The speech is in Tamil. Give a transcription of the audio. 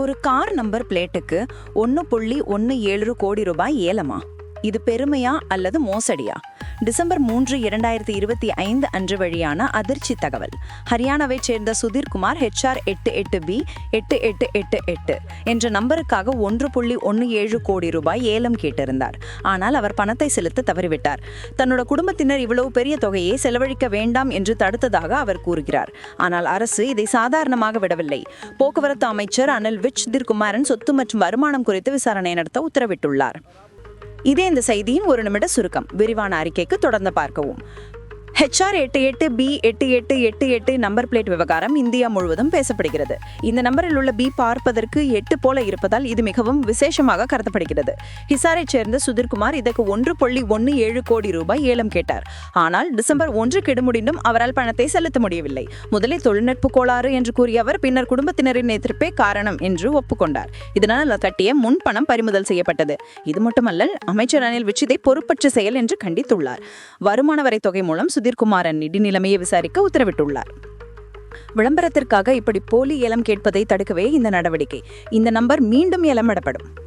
ஒரு கார் நம்பர் பிளேட்டுக்கு ஒன்று புள்ளி ஒன்று ஏழு கோடி ரூபாய் ஏலமா? இது பெருமையா அல்லது மோசடியா? டிசம்பர் மூன்று இரண்டாயிரத்தி இருபத்தி ஐந்து அன்று வழியான அதிர்ச்சி தகவல். ஹரியானாவைச் சேர்ந்த சுதீர்குமார் ஹெச்ஆர் எட்டு எட்டு பி எட்டு எட்டு எட்டு எட்டு என்ற நம்பருக்காக ஒன்று புள்ளி ஒன்று ஏழு கோடி ரூபாய் ஏலம் கேட்டிருந்தார். ஆனால் அவர் பணத்தை செலுத்த தவறிவிட்டார். தன்னோட குடும்பத்தினர் இவ்வளவு பெரிய தொகையை செலவழிக்க வேண்டாம் என்று தடுத்ததாக அவர் கூறுகிறார். ஆனால் அரசு இதை சாதாரணமாக விடவில்லை. போக்குவரத்து அமைச்சர் அனில் விச் திர்குமாரன் சொத்து மற்றும் வருமானம் குறித்து விசாரணை நடத்த உத்தரவிட்டுள்ளார். இதே இந்த செய்தியின் ஒரு நிமிட சுருக்கம். விரிவான அறிக்கைக்கு தொடர்ந்து பார்க்கவும். ஹெச்ஆர் எட்டு எட்டு பி எட்டு எட்டு எட்டு எட்டு நம்பர் பிளேட் விவகாரம் இந்தியா முழுவதும் பேசப்படுகிறது. இந்த நம்பரில் உள்ள பி பார்ப்பதற்கு எட்டு போல இருப்பதால் இது மிகவும் விசேஷமாக கருதப்படுகிறது. ஹிசாரைச் சேர்ந்த சுதிர்குமார் இதற்கு ஒன்று புள்ளி ஒன்று ஏழு கோடி ரூபாய் ஏலம் கேட்டார். ஆனால் டிசம்பர் ஒன்று கெடுமுடிந்தும் அவரால் பணத்தை செலுத்த முடியவில்லை. முதலில் தொழில்நுட்ப கோளாறு என்று கூறிய அவர் பின்னர் குடும்பத்தினரின் எதிர்ப்பே காரணம் என்று ஒப்புக்கொண்டார். இதனால் கட்டிய முன்பணம் பறிமுதல் செய்யப்பட்டது. இது மட்டுமல்ல அமைச்சர் அனில் விச் பொறுப்பற்ற செயல் என்று கண்டித்துள்ளார். வருமான வரி தொகை மூலம் சுதிர் சுதீர்குமாரன் நிதி நிலைமையை விசாரிக்க உத்தரவிட்டுள்ளார். விளம்பரத்திற்காக இப்படி போலி ஏலம் கேட்பதை தடுக்கவே இந்த நடவடிக்கை. இந்த நம்பர் மீண்டும் ஏலமிடப்படும்.